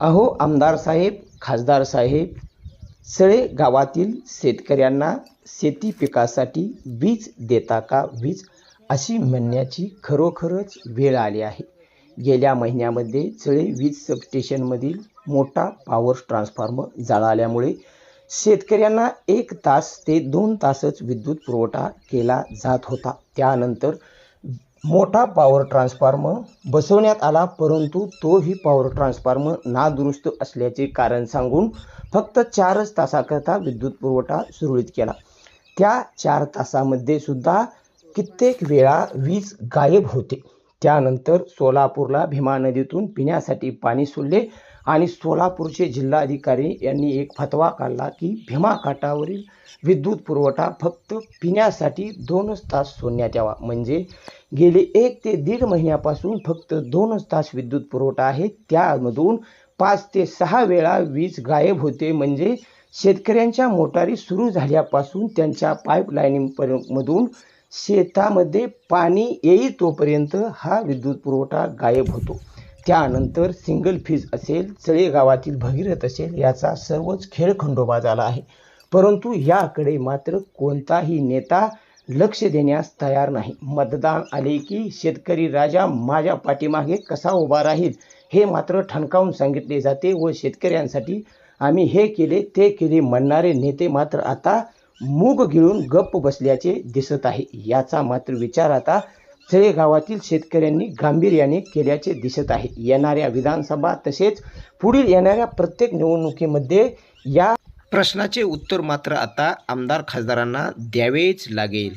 अहो आमदार साहेब खासदार साहेब सळे गावातील शेतकऱ्यांना शेती पिकासाठी वीज देता का वीज अशी म्हणण्याची खरोखरच वेळ आली आहे. गेल्या महिन्यामध्ये चळे वीज सबस्टेशनमधील मोठा पॉवर ट्रान्सफॉर्मर जळाल्यामुळे शेतकऱ्यांना एक तास ते दोन तासच विद्युत पुरवठा केला जात होता. त्यानंतर मोठा पॉवर ट्रान्सफॉर्मर बसवण्यात आला परंतु तोही पॉवर ट्रान्सफॉर्मर नादुरुस्त असल्याचे कारण सांगून फक्त चारच तासाकरता विद्युत पुरवठा सुरळीत केला. त्या चार तासामध्ये सुद्धा कित्येक वेळा वीज गायब होते. त्यानंतर सोलापूरला भीमा नदीतून पिण्यासाठी पाणी सोडले आणि सोलापूरचे जिल्हाधिकारी यांनी एक फतवा काढला की भीमा काठावरील विद्युत पुरवठा फक्त पिण्यासाठी दोनच तास सोडण्यात यावा. म्हणजे गेले एक ते दीड महिन्यापासून फक्त दोनच तास विद्युत पुरवठा आहे. त्यामधून पाच ते सहा वेळा वीज गायब होते. म्हणजे शेतकऱ्यांच्या मोटारी सुरू झाल्यापासून त्यांच्या पाईपलाईनिंगमधून शेतामध्ये पाणी येईल तोपर्यंत हा विद्युत पुरवठा गायब होतो. त्यानंतर सिंगल फीज असेल चळे गावातील भगीरथ असेल याचा सर्वच खेळ खंडोबा झाला आहे. परंतु याकडे मात्र कोणताही नेता लक्ष देण्यास तयार नाही. मतदान आले की शेतकरी राजा माझ्या पाठीमागे कसा उभा राहील हे मात्र ठणकावून सांगितले जाते व शेतकऱ्यांसाठी आम्ही हे केले ते केले म्हणणारे नेते मात्र आता मूग गिळून गप्प बसल्याचे दिसत आहे. याचा मात्र विचार आता चळे गावातील शेतकऱ्यांनी गांभीर्याने केल्याचे दिसत आहे. येणाऱ्या विधानसभा तसेच पुढील येणाऱ्या प्रत्येक निवडणुकीमध्ये या प्रश्नाचे उत्तर मात्र आता आमदार खासदारांना द्यावेच लागेल.